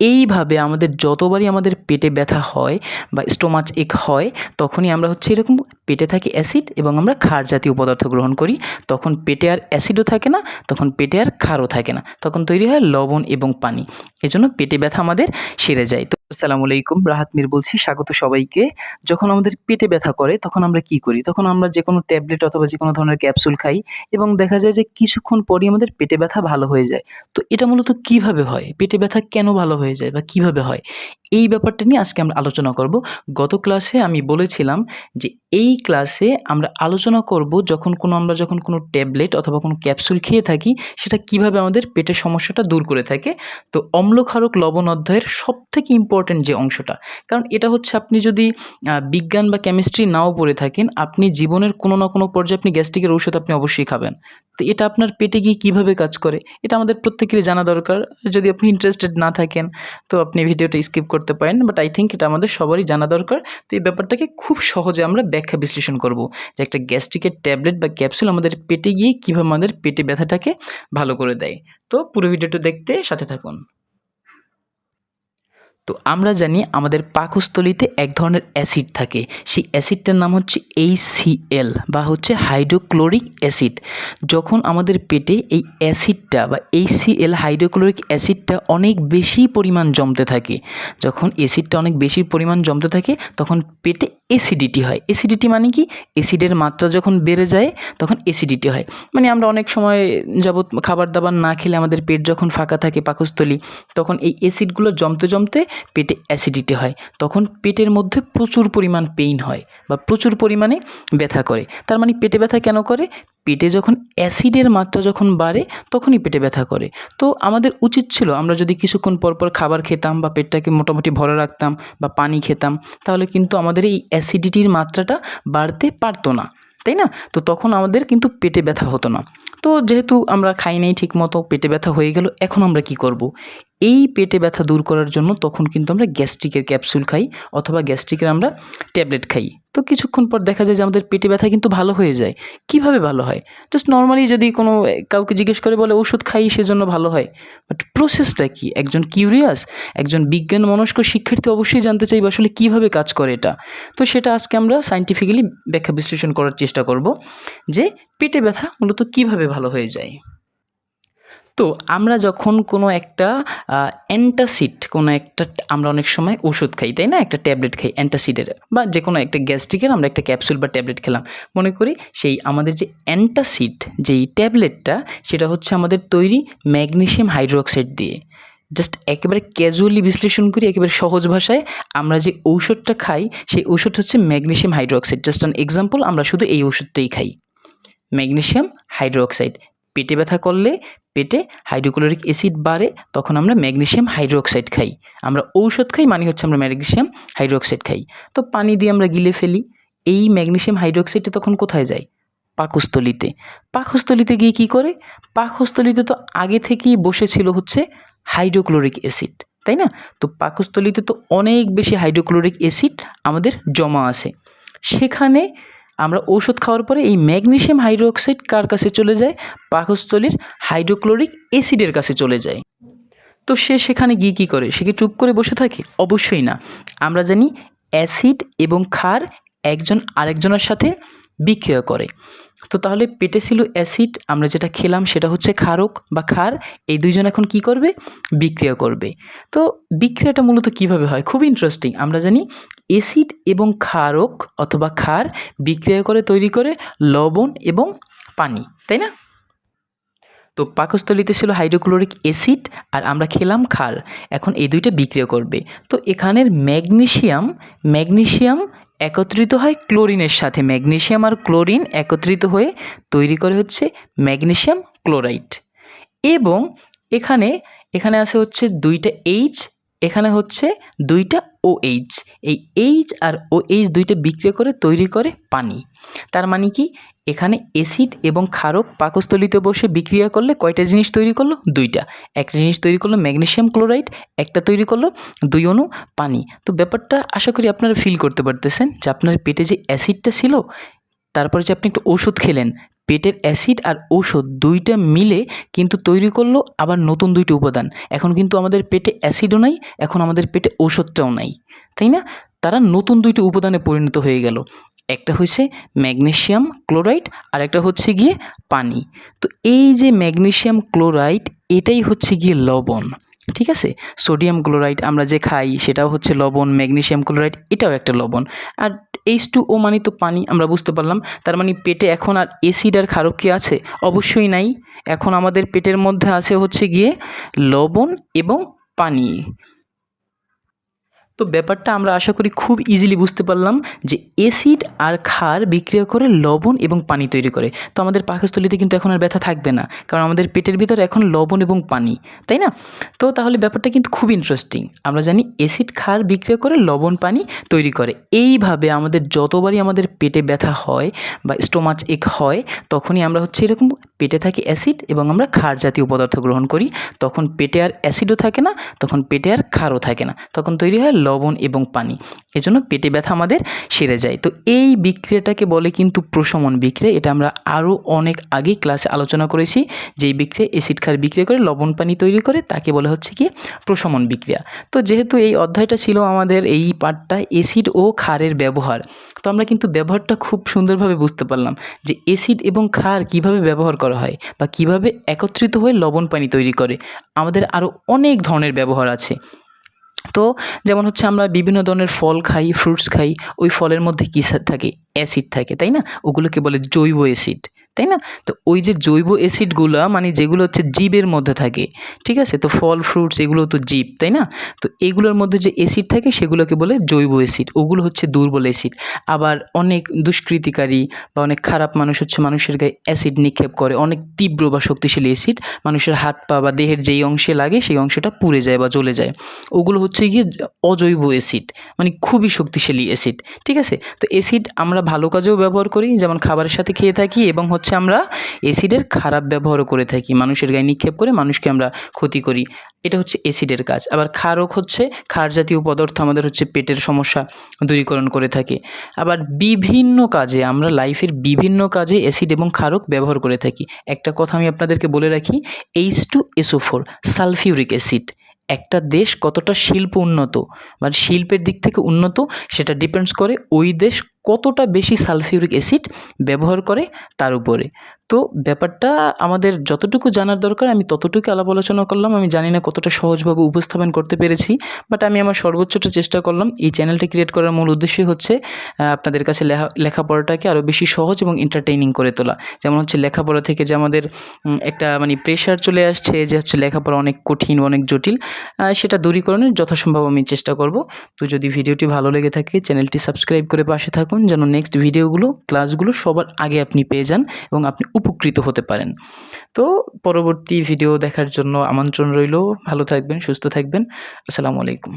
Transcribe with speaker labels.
Speaker 1: এইভাবে আমাদের যতবারই আমাদের পেটে ব্যথা হয় বা স্টোমাচ এক হয়, তখনই আমরা হচ্ছে এরকম পেটে থাকে অ্যাসিড এবং আমরা ক্ষার জাতীয় পদার্থ গ্রহণ করি। তখন পেটে আর অ্যাসিডও থাকে না, তখন পেটে আর ক্ষারও থাকে না। তখন তৈরি হয় লবণ এবং পানি। এজন্য পেটে ব্যথা আমাদের সেরে যায়। তো আসসালামু আলাইকুম, রাহাত মির বলছি, স্বাগত সবাইকে। যখন আমাদের পেটে ব্যথা করে, তখন আমরা কি করি? তখন আমরা যে কোনো ট্যাবলেট অথবা যে কোনো ধরনের ক্যাপসুল খাই এবং দেখা যায় যে কিছুক্ষণ পরই আমাদের পেটে ব্যথা ভালো হয়ে যায়। তো এটা মূলত কীভাবে হয়? পেটে ব্যথা কেন ভালো হয়ে যায় বা কীভাবে হয়? এই ব্যাপারটা নিয়ে আজকে আমরা আলোচনা করব। গত ক্লাসে আমি বলেছিলাম যে এই ক্লাসে আমরা আলোচনা করব যখন কোনো আমরা যখন কোনো ট্যাবলেট অথবা কোনো ক্যাপসুল খেয়ে থাকি, সেটা কীভাবে আমাদের পেটের সমস্যাটা দূর করে থাকে। তো অম্লক্ষারক লবণ অধ্যায়ের সব থেকে ইম্পর্ট্যান্ট যে অংশটা, কারণ এটা হচ্ছে আপনি যদি বিজ্ঞান বা কেমিস্ট্রি নাও পড়ে থাকেন, আপনি জীবনের কোনো না কোনো পর্যায়ে আপনি গ্যাস্ট্রিকের ঔষধ আপনি অবশ্যই খাবেন। তো এটা আপনার পেটে গিয়ে কীভাবে কাজ করে, এটা আমাদের প্রত্যেকেরই জানা দরকার। যদি আপনি ইন্টারেস্টেড না থাকেন, তো আপনি ভিডিওটা স্কিপ করতে পারেন বাট আই থিঙ্ক এটা আমাদের সবারই জানা দরকার। তো এই ব্যাপারটাকে খুব সহজে আমরা ব্যাখ্যা বিশ্লেষণ করব যে একটা গ্যাস্ট্রিকের ট্যাবলেট বা ক্যাপসুল আমাদের পেটে গিয়ে কীভাবে আমাদের পেটে ব্যথাটাকে ভালো করে দেয়। তো পুরো ভিডিওটা দেখতে সাথে থাকুন। তো আমরা জানি আমাদের পাকস্থলিতে এক ধরনের অ্যাসিড থাকে। সেই অ্যাসিডটার নাম হচ্ছে এইচসিএল বা হচ্ছে হাইড্রোক্লোরিক অ্যাসিড। যখন আমাদের পেটে এই অ্যাসিডটা বা এইসিএল হাইড্রোক্লোরিক অ্যাসিডটা অনেক বেশি পরিমাণ জমতে থাকে, যখন অ্যাসিডটা অনেক বেশি পরিমাণ জমতে থাকে, তখন পেটে অ্যাসিডিটি হয়। অ্যাসিডিটি মানে কি? অ্যাসিডের মাত্রা যখন বেড়ে যায়, তখন অ্যাসিডিটি হয়। মানে আমরা অনেক সময় যাবত খাবার দাবার না খেলে আমাদের পেট যখন ফাঁকা থাকে পাকস্থলী, তখন এই অ্যাসিডগুলো জমতে জমতে পেটে অ্যাসিডিটি হয়। তখন পেটের মধ্যে প্রচুর পরিমাণ পেইন হয় বা প্রচুর পরিমাণে ব্যথা করে। তার মানে পেটে ব্যথা কেন করে? পেটে যখন অ্যাসিডের মাত্রা যখন বাড়ে, তখনই পেটে ব্যথা করে। তো আমাদের উচিত ছিল আমরা যদি কিছুক্ষণ পর পর খাবার খেতাম বা পেটটাকে মোটামুটি ভরে রাখতাম বা পানি খেতাম, তাহলে কিন্তু আমাদের এই অ্যাসিডিটির মাত্রাটা বাড়তে পারতো না। তাই না? তো তখন আমাদের কিন্তু পেটে ব্যথা হতো না। তো যেহেতু আমরা খাই নাই ঠিক মতো পেটে ব্যথা হয়ে গেল, এখন আমরা কি করব? এই পেটে ব্যথা দূর করার জন্য তখন কিন্তু আমরা গ্যাস্ট্রিকের ক্যাপসুল খাই অথবা গ্যাস্ট্রিকের আমরা ট্যাবলেট খাই। তো কিছুক্ষণ পর দেখা যায় যে আমাদের পেটে ব্যথা কিন্তু ভালো হয়ে যায়। কীভাবে ভালো হয়? জাস্ট নর্মালি যদি কোনো কাউকে জিজ্ঞেস করে বলে, ওষুধ খাই, সেজন্য ভালো হয়। বাট প্রসেসটা কি? একজন কিউরিয়াস একজন বিজ্ঞান মনস্ক শিক্ষার্থী অবশ্যই জানতে চাইবে আসলে কীভাবে কাজ করে এটা। তো সেটা আজকে আমরা সাইন্টিফিক্যালি ব্যাখ্যা বিশ্লেষণ করার চেষ্টা করব যে পেটে ব্যথা মূলত কীভাবে ভালো হয়ে যায়। তো আমরা যখন কোনো একটা অ্যান্টাসিড কোনো একটা, আমরা অনেক সময় ওষুধ খাই, তাই না? একটা ট্যাবলেট খাই অ্যান্টাসিডের বা যে কোনো একটা গ্যাস্ট্রিকের আমরা একটা ক্যাপসুল বা ট্যাবলেট খেলাম। মনে করি সেই আমাদের যে অ্যান্টাসিড যেই ট্যাবলেটটা সেটা হচ্ছে আমাদের তৈরি ম্যাগনেসিয়াম হাইড্রোক্সাইড দিয়ে। জাস্ট একেবারে ক্যাজুয়ালি বিশ্লেষণ করি, একেবারে সহজ ভাষায়, আমরা যে ঔষধটা খাই, সেই ঔষধ হচ্ছে magnesium hydroxide just an example আমরা শুধু এই ওষুধটাই খাই। ম্যাগনেসিয়াম হাইড্রোক্সাইড পেটে ব্যথা করলে পেটে হাইড্রোক্লোরিক অ্যাসিড বাড়ে, তখন আমরা ম্যাগনেশিয়াম হাইড্রোক্সাইড খাই। আমরা ঔষধ খাই মানে হচ্ছে আমরা ম্যাগনেসিয়াম হাইড্রোক্সাইড খাই। তো পানি দিয়ে আমরা গিলে ফেলি। এই ম্যাগনেশিয়াম হাইড্রোক্সাইডটা তখন কোথায় যায়? পাকস্থলিতে। পাকস্থলিতে গিয়ে কি করে? পাকস্থলিতে তো আগে থেকেই বসেছিল হচ্ছে হাইড্রোক্লোরিক অ্যাসিড, তাই না? তো পাকস্থলিতে তো অনেক বেশি হাইড্রোক্লোরিক অ্যাসিড আমাদের জমা আছে। সেখানে আমরা ঔষধ খাওয়ার পরে এই ম্যাগনেসিয়াম হাইড্রোক্সাইড কার কাছে চলে যায়? পাকস্থলীর হাইড্রোক্লোরিক অ্যাসিডের কাছে চলে যায়। তো সে সেখানে গিয়ে কী করে? সে কি চুপ করে বসে থাকে? অবশ্যই না। আমরা জানি অ্যাসিড এবং ক্ষার একজন আরেকজনের সাথে বিক্রিয়া করে। তো তাহলে পেটে ছিল অ্যাসিড, আমরা যেটা খেলাম সেটা হচ্ছে ক্ষারক বা ক্ষার। এই দুইজন এখন কি করবে? বিক্রিয়া করবে। তো বিক্রিয়াটা মূলত কীভাবে হয়? খুব ইন্টারেস্টিং আমরা জানি অ্যাসিড এবং ক্ষারক অথবা ক্ষার বিক্রিয়া করে, তৈরি করে লবণ এবং পানি, তাই না? তো পাকস্থলিতে ছিল হাইড্রোক্লোরিক অ্যাসিড আর আমরা খেলাম ক্ষার। এখন এই দুইটা বিক্রিয়া করবে। তো এখানের ম্যাগনেসিয়াম ম্যাগনেসিয়াম একত্রিত হয় ক্লোরিনের সাথে। ম্যাগনেশিয়াম আর ক্লোরিন একত্রিত হয়ে তৈরি করে হচ্ছে ম্যাগনেশিয়াম ক্লোরাইড। এবং এখানে এখানে আছে হচ্ছে দুইটা এইচ এখানে হচ্ছে দুইটা ও এইচ এই এইচ আর ও এইচ দুইটা বিক্রিয়া করে তৈরি করে পানি। তার মানে কি? এখানে অ্যাসিড এবং ক্ষারক পাকস্থলিতে বসে বিক্রিয়া করলে কয়টা জিনিস তৈরি করল? দুইটা। একটা জিনিস তৈরি করল ম্যাগনেশিয়াম ক্লোরাইড, একটা তৈরি করল দুই অণু পানি। তো ব্যাপারটা আশা করি আপনারা ফিল করতে পারতেছেন যে আপনার পেটে যে অ্যাসিডটা ছিল, তারপরে যে আপনি একটা ওষুধ খেলেন পেটের অ্যাসিড আর ঔষধ দুইটা মিলে কিন্তু তৈরি করল আবার নতুন দুইটা উপাদান। এখন কিন্তু আমাদের পেটে অ্যাসিডও নাই, এখন আমাদের পেটে ঔষধটাও নাই। তাই না? তারা নতুন দুইটি উপাদানে পরিণত হয়ে গেল। একটা হচ্ছে ম্যাগনেশিয়াম ক্লোরাইড আর একটা হচ্ছে গিয়ে পানি। তো এই যে ম্যাগনেশিয়াম ক্লোরাইড, এটাই হচ্ছে গিয়ে লবণ। ঠিক আছে? সোডিয়াম ক্লোরাইড আমরা যে খাই, সেটাও হচ্ছে লবণ ম্যাগনেশিয়াম ক্লোরাইড, এটাও একটা লবণ। আর এইচ টু ও মানে তো পানি, আমরা বুঝতে পারলাম। তার মানে পেটে এখন আর এসিড আর ক্ষারক কি আছে? অবশ্যই নাই। এখন আমাদের পেটের মধ্যে আছে হচ্ছে গিয়ে লবণ এবং পানি। তো ব্যাপারটা আমরা আশা করি খুব ইজিলি বুঝতে পারলাম যে অ্যাসিড আর ক্ষার বিক্রিয়া করে লবণ এবং পানি তৈরি করে। তো আমাদের পাকস্থলিতে কিন্তু এখন আর ব্যথা থাকবে না, কারণ আমাদের পেটের ভিতর এখন লবণ এবং পানি, তাই না? তো তাহলে ব্যাপারটা কিন্তু খুব ইন্টারেস্টিং আমরা জানি অ্যাসিড ক্ষার বিক্রিয়া করে লবণ, পানি তৈরি করে। এইভাবে আমাদের যতবারই আমাদের পেটে ব্যথা হয় বা স্টোমাচ এক হয়, তখনই আমরা হচ্ছে এরকম পেটে থাকে অ্যাসিড এবং আমরা ক্ষার জাতীয় পদার্থ গ্রহণ করি। তখন পেটে আর অ্যাসিডও থাকে না, তখন পেটে আর ক্ষারও থাকে না। তখন তৈরি হয় লবণ এবং পানি। এজন্য পেটে ব্যথা আমাদের সেরে যায়। তো এই বিক্রিয়াটাকে বলে কিন্তু প্রশমন বিক্রিয়া। এটা আমরা আরও অনেক আগে ক্লাসে আলোচনা করেছি যেই বিক্রিয়া অ্যাসিড ক্ষার বিক্রিয়া করে লবণ পানি তৈরি করে তাকে বলা হচ্ছে কি প্রশমন বিক্রিয়া। তো যেহেতু এই অধ্যায়টা ছিল আমাদের এই পার্টটা অ্যাসিড ও ক্ষারের ব্যবহার, তো আমরা কিন্তু ব্যবহারটা খুব সুন্দরভাবে বুঝতে পারলাম যে অ্যাসিড এবং ক্ষার কীভাবে ব্যবহার করা হয় বা কীভাবে একত্রিত হয়ে লবণ পানি তৈরি করে। আমাদের আরও অনেক ধরনের ব্যবহার আছে। তো যেমন হচ্ছে আমরা বিভিন্ন ধরনের ফল খাই ফ্রুটস খাই, ওই ফলের মধ্যে কী থাকে? অ্যাসিড থাকে, তাই না? ওগুলোকে বলে জৈব অ্যাসিড তাই না? তো ওই যে জৈব অ্যাসিডগুলো মানে যেগুলো হচ্ছে জীবের মধ্যে থাকে, ঠিক আছে? তো ফল ফ্রুটস এগুলো তো জীব, তাই না? তো এগুলোর মধ্যে যে অ্যাসিড থাকে, সেগুলোকে বলে জৈব অ্যাসিড। ওগুলো হচ্ছে দুর্বল অ্যাসিড। আবার অনেক দুষ্কৃতিকারী বা অনেক খারাপ মানুষ হচ্ছে মানুষের গায়ে অ্যাসিড নিক্ষেপ করে। অনেক তীব্র বা শক্তিশালী অ্যাসিড, মানুষের হাত পা বা দেহের যেই অংশে লাগে, সেই অংশটা পুড়ে যায় বা জ্বলে যায়। ওগুলো হচ্ছে গিয়ে অজৈব অ্যাসিড মানে খুবই শক্তিশালী অ্যাসিড, ঠিক আছে? তো অ্যাসিড আমরা ভালো কাজেও ব্যবহার করি, যেমন খাবারের সাথে খেয়ে থাকি এবং হচ্ছে আমরা অ্যাসিডের খারাপ ব্যবহারও করে থাকি। মানুষের গায়ে নিক্ষেপ করে মানুষকে আমরা ক্ষতি করি। এটা হচ্ছে অ্যাসিডের কাজ। আবার ক্ষারক হচ্ছে, ক্ষার জাতীয় পদার্থ আমাদের হচ্ছে পেটের সমস্যা দূরীকরণ করে থাকে। আবার বিভিন্ন কাজে আমরা লাইফের বিভিন্ন কাজে অ্যাসিড এবং ক্ষারক ব্যবহার করে থাকি। একটা কথা আমি আপনাদেরকে বলে রাখি H two S O four sulphuric acid. একটা দেশ কতটা শিল্প উন্নত? মানে শিল্পের দিক থেকে উন্নত, সেটা ডিপেন্ডস করে ওই দেশ কতটা বেশি সালফিউরিক অ্যাসিড ব্যবহার করে তার উপরে। তো ব্যাপারটা আমাদের যতটুকু জানার দরকার, আমি ততটুকু আলাপ আলোচনা করলাম। আমি জানি না কতটা সহজভাবে উপস্থাপন করতে পেরেছি বাট আমি আমার সর্বোচ্চটা চেষ্টা করলাম। এই চ্যানেলটা ক্রিয়েট করার মূল উদ্দেশ্যই হচ্ছে আপনাদের কাছে লেখা, লেখাপড়াটাকে আরও বেশি সহজ এবং এন্টারটেইনিং করে তোলা। যেমন হচ্ছে লেখাপড়া থেকে যে আমাদের একটা মানে প্রেশার চলে আসছে যে হচ্ছে লেখাপড়া অনেক কঠিন, অনেক জটিল সেটা দূরীকরণের যথাসম্ভব আমি চেষ্টা করব। তো যদি ভিডিওটি ভালো লেগে থাকে চ্যানেলটি সাবস্ক্রাইব করে পাশে থাকুন যেন নেক্সট ভিডিওগুলো ক্লাসগুলো সবার আগে আপনি পেয়ে যান এবং আপনি উপকৃত হতে পারেন। তো পরবর্তী ভিডিও দেখার জন্য আমন্ত্রণ রইল। ভালো থাকবেন, সুস্থ থাকবেন। আসসালামু আলাইকুম।